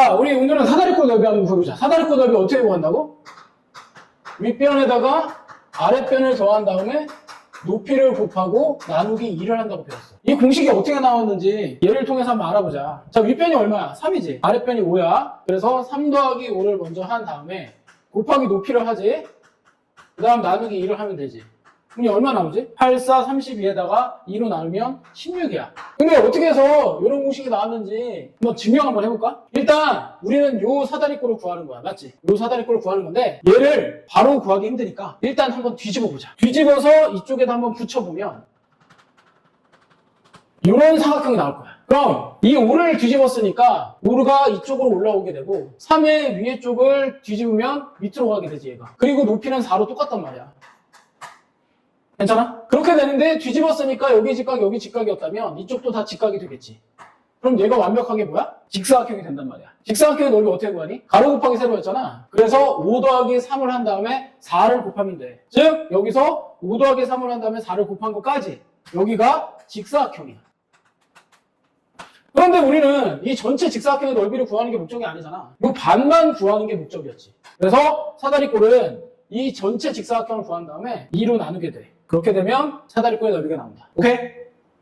자, 우리 오늘은 사다리꼴 넓이 한번 구해보자. 사다리꼴 넓이 어떻게 구한다고? 윗변에다가 아랫변을 더한 다음에 높이를 곱하고 나누기 2를 한다고 배웠어. 이 공식이 어떻게 나왔는지 예를 통해서 한번 알아보자. 자, 윗변이 얼마야? 3이지. 아랫변이 5야. 그래서 3 더하기 5를 먼저 한 다음에 곱하기 높이를 하지. 그 다음 나누기 2를 하면 되지. 이게 얼마 나오지? 8, 4, 32에다가 2로 나누면 16이야. 근데 어떻게 해서 이런 공식이 나왔는지 한번 증명 한번 해볼까? 일단 우리는 요 사다리꼴을 구하는 거야. 맞지? 요 사다리꼴을 구하는 건데 얘를 바로 구하기 힘드니까 일단 한번 뒤집어 보자. 뒤집어서 이쪽에다 한번 붙여보면 이런 사각형이 나올 거야. 그럼 이 5를 뒤집었으니까 5가 이쪽으로 올라오게 되고 3의 위에 쪽을 뒤집으면 밑으로 가게 되지 얘가. 그리고 높이는 4로 똑같단 말이야. 괜찮아? 그렇게 되는데 뒤집었으니까 여기 직각 여기 직각이었다면 이쪽도 다 직각이 되겠지. 그럼 얘가 완벽하게 뭐야? 직사각형이 된단 말이야. 직사각형의 넓이 어떻게 구하니? 가로 곱하기 세로였잖아. 그래서 5 더하기 3을 한 다음에 4를 곱하면 돼. 즉 여기서 5 더하기 3을 한 다음에 4를 곱한 것까지 여기가 직사각형이야. 그런데 우리는 이 전체 직사각형의 넓이를 구하는 게 목적이 아니잖아. 이 반만 구하는 게 목적이었지. 그래서 사다리꼴은 이 전체 직사각형을 구한 다음에 2로 나누게 돼. 그렇게 되면 사다리꼴의 넓이가 나온다. 오케이?